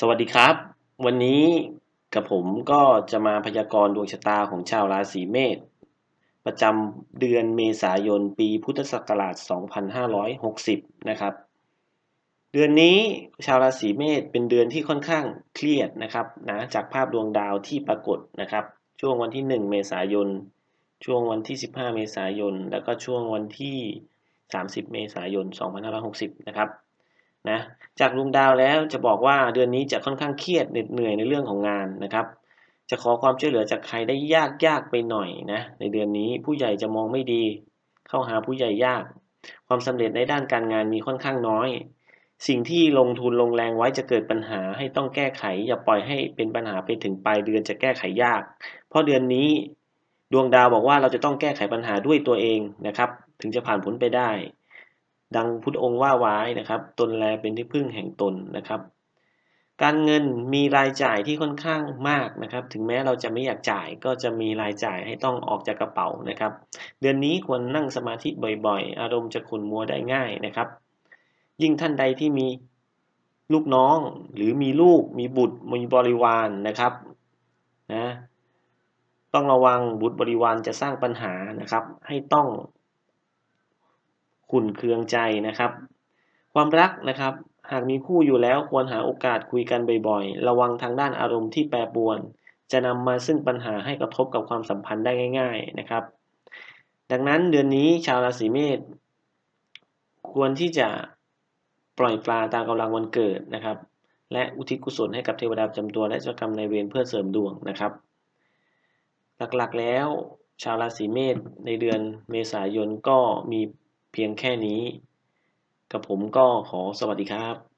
สวัสดีครับ วันนี้กับผมก็จะมาพยากรณ์ดวงชะตาของชาวราศีเมษประจำเดือนเมษายนปีพุทธศักราช 2560 นะครับ เดือนนี้ชาวราศีเมษเป็นเดือนที่ค่อนข้างเครียดนะครับนะจากภาพดวงดาวที่ปรากฏนะครับ ช่วงวันที่ 1 เมษายน ช่วงวันที่ 15 เมษายน แล้วก็ช่วงวันที่ 30 เมษายน 2560 นะครับ นะจากดวงดาวแล้วจะบอกว่าเดือนนี้จะค่อนข้างเครียดเหน็ดเหนื่อยในเรื่องของงานนะครับ จะขอความช่วยเหลือจากใครได้ยากยากไปหน่อยนะในเดือนนี้ผู้ใหญ่จะมองไม่ดี เข้าหาผู้ใหญ่ยาก ความสำเร็จในด้านการงานมีค่อนข้างน้อย สิ่งที่ลงทุนลงแรงไว้จะเกิดปัญหาให้ต้องแก้ไข อย่าปล่อยให้เป็นปัญหาไปถึงปลายเดือนจะแก้ไขยาก เพราะเดือนนี้ดวงดาวบอกว่าเราจะต้องแก้ไขปัญหาด้วยตัวเองนะครับ ถึงจะผ่านพ้นไปได้ ดังพุทธองค์ว่าไว้นะครับ ตนแลเป็นที่พึ่งแห่งตนนะครับ การเงินมีรายจ่ายที่ค่อนข้างมากนะครับ ถึงแม้เราจะไม่อยากจ่ายก็จะมีรายจ่ายให้ต้องออกจากกระเป๋านะครับ เดือนนี้ควรนั่งสมาธิบ่อยๆ อารมณ์จะขุนมัวได้ง่ายนะครับ ยิ่งท่านใดที่มีลูกน้องหรือมีลูกมีบุตรมีบริวารนนะครับนะต้องระวังบุตรบริวารจะสร้างปัญหานะครับ ให้ต้อง ขุ่นเคืองใจนะครับ ความรักนะครับ หากมีคู่อยู่แล้วควรหาโอกาสคุยกันบ่อยๆ ระวังทางด้านอารมณ์ที่แปรปรวน จะนำมาซึ่งปัญหาให้กระทบกับความสัมพันธ์ได้ง่าย ๆนะครับ ดังนั้นเดือนนี้ชาวราศีเมษควรที่จะปล่อยปลาตามกำลังวันเกิดนะครับ และอุทิศกุศลให้กับเทวดาประจำตัวและเจ้ากรรมนายเวรเพื่อเสริมดวงนะครับ หลักๆแล้วชาวราศีเมษในเดือนเมษายนก็มี เพียงแค่นี้ กับผมก็ขอสวัสดีครับ